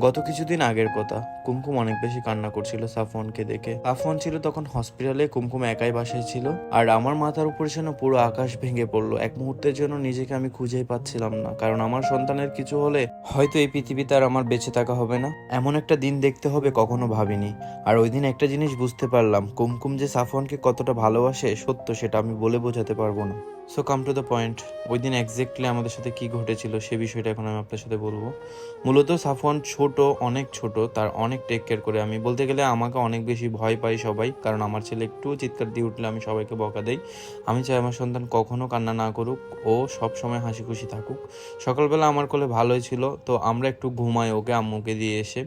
গত কিছুদিন আগের কথা। কুমকুম অনেক বেশি কান্না করছিল সাফওয়ানকে দেখে। সাফওয়ান ছিল তখন হসপিটালে, কুমকুম একাই বাসায় ছিল। আর আমার মাথার উপরে যেন পুরো আকাশ ভেঙে পড়ল। এক মুহূর্তের জন্য নিজেকে আমি খুঁজেই পাচ্ছিলাম না। কারণ আমার সন্তানের কিছু হলে হয়তো এই পৃথিবীতে আর আমার বেঁচে থাকা হবে না। এমন একটা দিন দেখতে হবে কখনো ভাবিনি। আর ওই দিন একটা জিনিস বুঝতে পারলাম। কুমকুম যে সাফওয়ানকে কতটা ভালোবাসে, সত্য সেটা আমি বলে বোঝাতে পারব না। So come to the point ওই দিন এক্স্যাক্টলি আমাদের সাথে কি ঘটেছিল সে বিষয়টা এখন আমি আপনার সাথে বলব। মূলত সাফওয়ান ছোট, অনেক ছোট, তার অনেক টেক কেয়ার করে। আমি বলতে গেলে আমাকে অনেক বেশি ভয় পাই সবাই, কারণ আমার ছেলে একটু চিৎকার দিয়ে উঠলে আমি সবাইকে বকা দেই। আমি চাই আমার সন্তান কখনো কান্না না করুক, ও সব সময় হাসি খুশি থাকুক। সকালবেলা আমার কোলে ভালোই ছিল, তো আমরা একটু ঘুমাই ওকে, আম্মুকে দিয়ে এসে।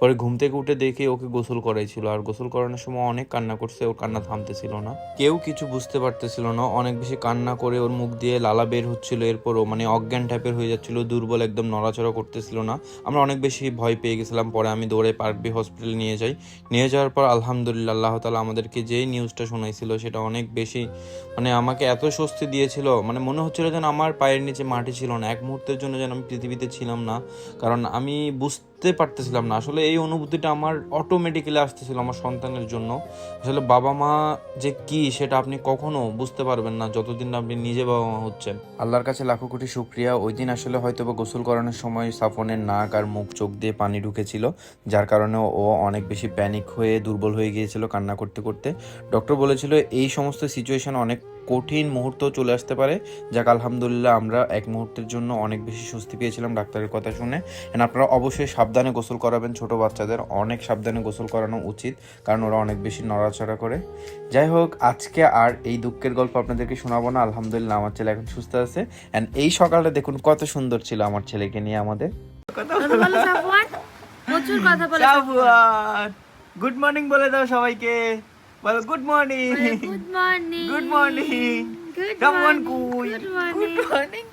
পরে ঘুম থেকে উঠে দেখে ওকে গোসল করাইছিল। আর গোসল করানোর সময় অনেক কান্না করছে, ওর কান্না থামতেছিল না। কেউ কিছু বুঝতে পারতেছিল না। অনেক বেশি কান্না করে ওর মুখ দিয়ে লালা বের হচ্ছিল এরপরও মানে অজ্ঞান টাইপের হয়ে যাচ্ছিল, দুর্বল একদম, নড়াচড়া করতেছিল না। আমরা অনেক বেশি ভয় পেয়ে গেছিলাম। পরে আমি দৌড়ে পার্ক বি হসপিটালে নিয়ে যাই। নিয়ে যাওয়ার পর আলহামদুলিল্লাহ, আল্লাহ তালা আমাদেরকে যেই নিউজটা শোনাইছিল, সেটা অনেক বেশি মানে আমাকে এত স্বস্তি দিয়েছিল। মানে মনে হচ্ছিল যেন আমার পায়ের নিচে মাটি ছিল না। এক মুহূর্তের জন্য যেন আমি পৃথিবীতে ছিলাম না। কারণ আমি বুঝতে পারতেছিলাম না। আসলে এই অনুভূতিটা আমার অটোমেটিক্যালি আসতেছিল আমার সন্তানের জন্য। আসলে বাবা মা যে কি সেটা আপনি কখনো বুঝতে পারবেন না যতদিন আপনি নিজে বাবা মা হচ্ছেন। আল্লাহর কাছে লাখো কোটি শুক্রিয়া। ওই দিন আসলে হয়তো বা গোসল করানোর সময় সাফনের নাক আর মুখ চোখ দিয়ে পানি ঢুকেছিল, যার কারণে ও অনেক বেশি প্যানিক হয়ে দুর্বল হয়ে গিয়েছিল কান্না করতে করতে। ডক্টর বলেছিল, এই সমস্ত সিচুয়েশন অনেক কঠিন মুহূর্ত চলে আসতে পারে। যাক আলহামদুলিল্লাহ আমরা এক মুহূর্তের জন্য অনেক বেশি স্বস্তি পেয়েছিলাম ডাক্তারের কথা শুনে। And আপনারা অবশ্যই সাবধানে গোসল করাবেন। ছোট বাচ্চাদের অনেক সাবধানে গোসল করানো উচিত কারণ ওরা অনেক বেশি নড়াচড়া করে। যাই হোক আজকে আর এই দুঃখের গল্প আপনাদেরকে শোনাবো না। আলহামদুলিল্লাহ আমার ছেলে এখন সুস্থ আছে। অ্যান্ড এই সকালটা দেখুন কত সুন্দর ছিল আমার ছেলেকে নিয়ে আমাদের। প্রচুর কথা বলে গুড মর্নিং বলে দাও সবাইকে। Well, good morning. Well, good morning. Good morning. Good morning. Come on, Good morning. Good morning.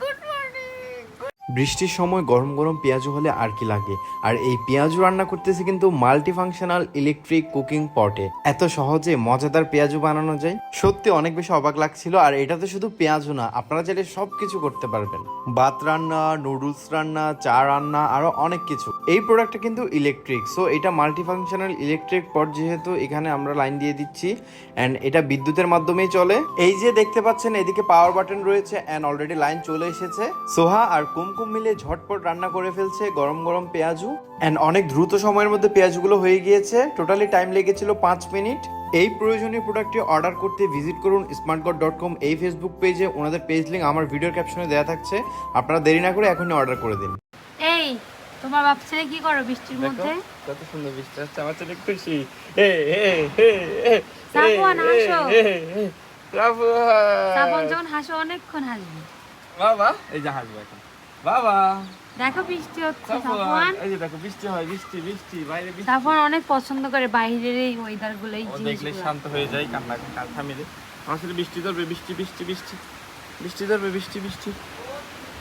বৃষ্টির সময় গরম গরম পেঁয়াজু হলে আর কি লাগে? আর এই পেঁয়াজু রান্না করতেছি কিন্তু মাল্টি ফাংশনাল ইলেকট্রিক কুকিং পটে এত সহজে মজাদার পেঁয়াজু বানানো যায়? সত্যি অনেক বেশি অবাক লাগছিল, আর এটাতে শুধু পেঁয়াজু না, আপনারা চাইলে সব কিছু করতে পারবেন। ভাত রান্না নুডলস রান্না, চা রান্না, আরও অনেক কিছু। এই প্রোডাক্টটা কিন্তু ইলেকট্রিক সো এটা মাল্টি ফাংশনাল ইলেকট্রিক পট যেহেতু এখানে আমরা লাইন দিয়ে দিচ্ছি অ্যান্ড এটা বিদ্যুতের মাধ্যমেই চলে। এই যে দেখতে পাচ্ছেন, এদিকে পাওয়ার বাটন রয়েছে অ্যান্ড অলরেডি লাইন চলে এসেছে। সোহা আর কুমকুম মিলে ঝটপট রান্না করে ফেলছে গরম গরম পেঁয়াজু। অ্যান্ড অনেক দ্রুত সময়ের মধ্যে পেঁয়াজগুলো হয়ে গিয়েছে। টোটালি টাইম লেগেছিল পাঁচ মিনিট। এই প্রয়োজনীয় প্রোডাক্টটি অর্ডার করতে ভিজিট করুন স্মার্টগড ডট কম এই ফেসবুক পেজে ওনাদের পেজ লিঙ্ক আমার ভিডিওর ক্যাপশনে দেওয়া থাকছে। আপনারা দেরি না করে এখনই অর্ডার করে দিন। এই তোমার বাপ ছেলে কি করো বৃষ্টির মধ্যে? কত সুন্দর বৃষ্টি হচ্ছে আমার ছেলে খুশি। হে হে হে হে সাফওয়ান, হাসো। সাফওয়ান যখন হাসো অনেকক্ষণ হাসবে। বাবা এই যে হাসবো এখন। বাবা। দেখো বৃষ্টি হচ্ছে সাফওয়ান। এই যে দেখো বৃষ্টি হয় বৃষ্টি বৃষ্টি বাইরে বৃষ্টি। সাফওয়ান অনেক পছন্দ করে বাইরের এই ওয়েদারগুলো এই ও দেখলে শান্ত হয়ে যায় কান্না কান থামিয়ে আমার সাথে বৃষ্টি ধরবে বৃষ্টি বৃষ্টি বৃষ্টি। বৃষ্টি ধরবে বৃষ্টি বৃষ্টি।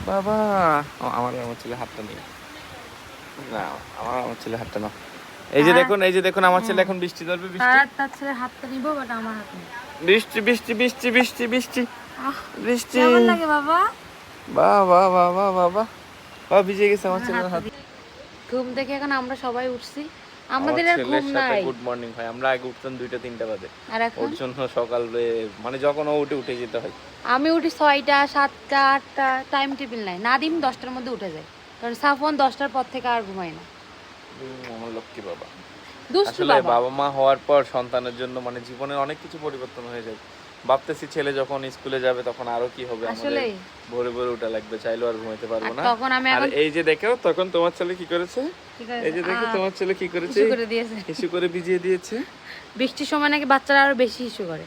বাবা আমার আমার ছেলে হাতটা নেই। না আমার আমার ছেলে হাতটা না এই যে দেখুন এই যে দেখুন আমার ছেলে এখন বৃষ্টি ধরবে বৃষ্টি। তার আর হাতটা নিবো বাট আমার হাত নেই। বৃষ্টি বৃষ্টি বৃষ্টি বৃষ্টি বৃষ্টি। বৃষ্টি। কেমন লাগে বাবা? বাহ বাহ বাহ বাহ বাহ বাহ। বাহ ভিজে গেছে আমার ছেলের হাত ঘুম থেকে এখন আমরা সবাই উঠছি। আমাদের আর ঘুম নাই। গুড মর্নিং ভাই আমরা আগে উঠতাম দুইটা তিনটা বাজে। ওর জন্য সকালে মানে যখন ও উঠে উঠে যেতে হয়। আমি উঠি ছয়টা সাতটা আটটা টাইম টেবিল নাই। নাদিম দশটার মধ্যে উঠে যায়। কারণ সাফওয়ান দশটার পর থেকে আর ঘুমায় না। আমার লক্ষ্মী বাবা। আসলে বাবা। বাবা মা হওয়ার পর সন্তানের জন্য মানে জীবনের অনেক কিছু পরিবর্তন হয়ে যায়। ভাবতেছি ছেলে যখন স্কুলে যাবে তখন আরও কি হবে আমাদের ভোরে ভোরে উঠা লাগবে চাইলেও আর ঘুমাইতে পারব না। তখন আমি আর এই যে দেখো তখন তোমার ছেলে কি করেছে? এই যে দেখো তোমার ছেলে কি করেছে? হিসু করে দিয়েছে। ইস্যু করে ভিজিয়ে দিয়েছে। বৃষ্টির সময় নাকি বাচ্চারা আরও বেশি ইস্যু করে।